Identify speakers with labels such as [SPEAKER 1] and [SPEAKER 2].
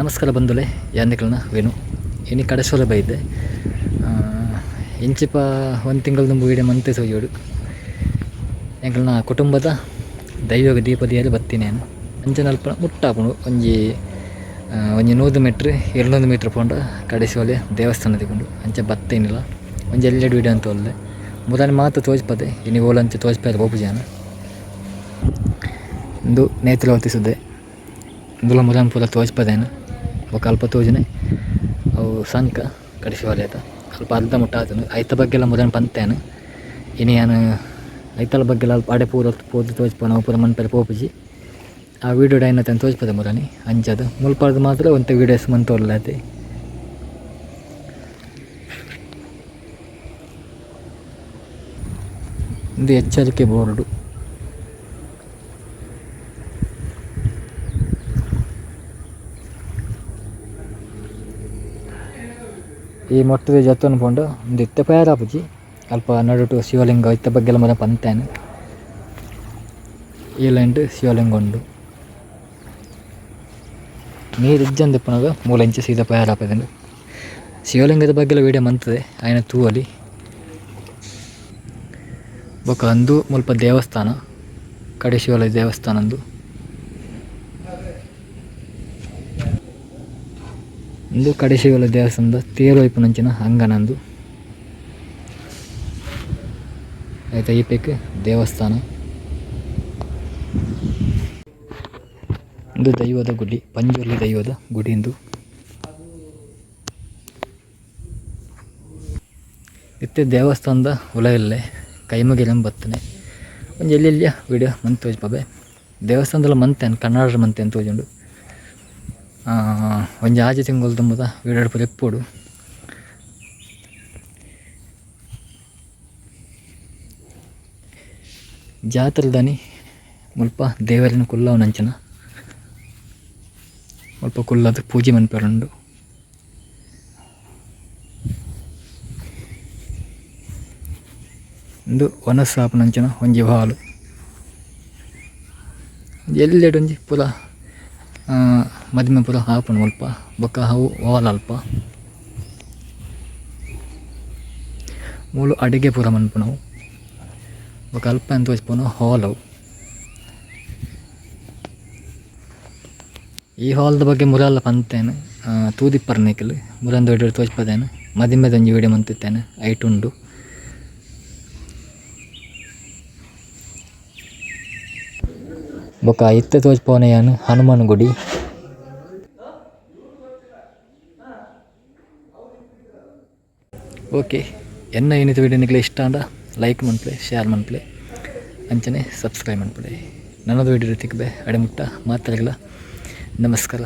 [SPEAKER 1] ನಮಸ್ಕಾರ ಬಂದಲೆ ಯಾಂದಿಗಳನ್ನ ವೇಣು. ಏನಿ ಕಡೆಸೋಲೆ ಬೈದ್ದೆ ಇಂಚಿಪ ಒಂದು ತಿಂಗಳು ತುಂಬ ವೀಡಿಯೋ ಮಂತೆ ಸೋಯೋಡು ಎಂಕಲ್ನ ಕುಟುಂಬದ ದೈವಗ ದೀಪದಿಯಲ್ಲಿ ಬತ್ತೀನಿ ನಾನು. ಅಂಚನೆ ಅಲ್ಪ ಮುಟ್ಟಾಪುಂಡು ಒಂಜಿ ಒಂಜಿ ನೂರು ಮೀಟ್ರ್ ಎರಡೊಂದು ಮೀಟ್ರ್ ಪೋಂಡ ಕಡೆಸೋಲೆ ದೇವಸ್ಥಾನ ತಗೊಂಡು ಅಂಚೆ ಬತ್ತೇನಿಲ್ಲ. ಒಂಜಿ ಎಲ್ಲೆಡು ವೀಡಿಯೋ ಅಂತ ಒಲ್ಲೆ. ಮುದಾನೆ ಮಾತು ತೋಜ್ಪದೆ. ಇನ್ನು ಓಲಂಚೆ ತೋಜ್ಪಾದ ಬೋಪು ಜಾನ ಇಂದು ನೇತ್ರ ಹೊತ್ತಿಸಿದ್ದೆ ಇಂದುಲ ಮುದಾನ್ ಪೂರ ತೋಜ್ಪದೇನು. ఒక ಅಲ್ಪ ತೋಜನೆ ಅವು ಸಂಕ ಕಡಿಸಿ ಆತ. ಅಲ್ಪ ಅರ್ಧ ಮುಟ್ಟ ಆತನು. ಐತ ಬಗ್ಗೆಲ್ಲ ಮೊದಲು ಪಂತೇನು. ಇನಿ ಐತಲ ಬಗ್ಗೆಲ್ಲ ಅಲ್ಪ ಅಡೆ ಪೂರ ಪೋದು ತೋಜ್ಪ ನಾವು ಪೂರ ಮನ್ಪೆಲ್ಲ ಪೋಪುಜಿ. ಆ ವೀಡಿಯೋ ಡೈನ ತಂದು ತೋಜ್ಪದೆ ಮುರಾನಿ ಅಂಜದ. ಮುಲ್ಪಾರ್ದು ಮಾತ್ರ ಒಂತ ವೀಡಿಯೋಸ್ ಮನ್ ತೋರ್ಲಾತೆ. ಇದು ಎಚ್ಚರಿಕೆ ಬೋರ್ಡು. ಈ ಮೊಟ್ಟದ ಜೊತೆ ಪೋಂಡು ಒಂದು ಇತ್ತೆ ಪೇರಾಪುಜಿ ಅಲ್ಪ ನಡುಟು ಶಿವಲಿಂಗ, ಇತ್ತ ಬಗ್ಗೆಲ್ಲ ಮದ ಪಂತೇನು. ಈಲೆಂಡು ಶಿವಲಿಂಗ ಉಂಡು. ನೀರು ಇಜ್ಜಂದು ಪುನಗ ಮೂಲೆಂಚೆ ಸೀದಾ ಪೇರಾಪದಂಡು ಶಿವಲಿಂಗದ ವೀಡಿಯೋ ಮಂತದೆ, ಆಯ್ನ ತೂವಲಿ ಬೊಕ ಅಂದು ಮುಲ್ಪ ದೇವಸ್ಥಾನ, ಕಡೆ ಶಿವಲಿ ದೇವಸ್ಥಾನ ಅಂದು. ಇಂದು ಕಡೆಶಿವಲ ದೇವಸ್ಥಾನದ ತೇರು ಐಪುನಂಚಿನ ಅಂಗನಂದು. ಆಯ್ತಾ, ಈ ಪೈಕಿ ದೇವಸ್ಥಾನ. ಇಂದು ದೈವದ ಗುಡಿ, ಪಂಜುರ್ಲಿ ದೈವದ ಗುಡಿ ಇಂದು. ಇತ್ತೆ ದೇವಸ್ಥಾನದ ಉಲಯಲ್ಲೇ ಕೈಮಗಿರಂ ಬತ್ತನೆ. ಒಂದು ಎಲ್ಲೆಲ್ಲಿಯ ವಿಡಿಯೋ ಮಂತ್ ತೋಜ್ಪಾಬೆ ದೇವಸ್ಥಾನದಲ್ಲಿ ಮಂತೆನ್ ಕನ್ನಡ ಮಂತೆ ಅಂತ ತೋಜುಂಡು ಒಂಜಿ ಆಜಿ ತಿಂಗಳು ತುಂಬದ ವೀಡಾಡ್ ಪೂರ ಎಪ್ಪೋಡು ಜಾತ್ರೆದಾನಿ ಮುಲ್ಪ ದೇವರಿನ ಕುಲ್ಲವ ನಂಚನ. ಮುಲ್ಪ ಕುಲ್ಲದ ಪೂಜೆ ಮನ್ಪರುಂಡು. ಇಂದು ವನಸ್ಸಾಪ ನಂಚನ ಒಂಜಿ ಹಾಲು ಎಲ್ಲೆಡು ಒಂಜಿ ಮದಿಮೆ ಪೂರ ಹಾಪುಂಡು ಮುಲ್ಪ ಬೊಕ್ಕ ಅವು ಓಲ್ ಅಲ್ಪ. ಮೂಲು ಅಡಿಗೆ ಪೂರ ಮನ್ಪುನವು ಬೊಕ ಅಲ್ಪ ಅಂತ ತೋಚ್ಪುನು ಹಾಲ್ ಅವು ಈ ಹಾಲ್ದ ಬಗ್ಗೆ ಮುರಲ್ಲ ಪಂತೇನು ತೂದಿಪ್ಪರ್ನೇಕಲ್ ಮುರಂದು ವಿಡಿಯೋ ತೋಚ್ಪದೇನು ಮದಿಮೆದೊಂಜಿ ವಿಡಿಯೋ ಮಂತಿತ್ತೇನೆ, ಐಟುಂಡು. ಬೊಕ ಇತ್ತೆ ತೋಜ್ಪೋನೆಯಾನು ಹನುಮಾನ್ ಗುಡಿ. ಓಕೆ, ಎನ್ನ ಏನಿತ್ತು ವಿಡಿಯೋ ನಿಗ್ಲೆ ಇಷ್ಟ ಅಂಡ ಲೈಕ್ ಮನ್ಪ್ಲೆ ಶೇರ್ ಮನ್ಪ್ಲೆ ಅಂಚನೆ ಸಬ್ಸ್ಕ್ರೈಬ್ ಮನ್ಪಡೆ. ನನ್ನದು ವಿಡಿಯೋ ತಿಕ್ಕಬೆ ಅಡೆಮುಟ್ಟ ಮಾತಾಡಲಿಲ್ಲ ನಮಸ್ಕಾರ.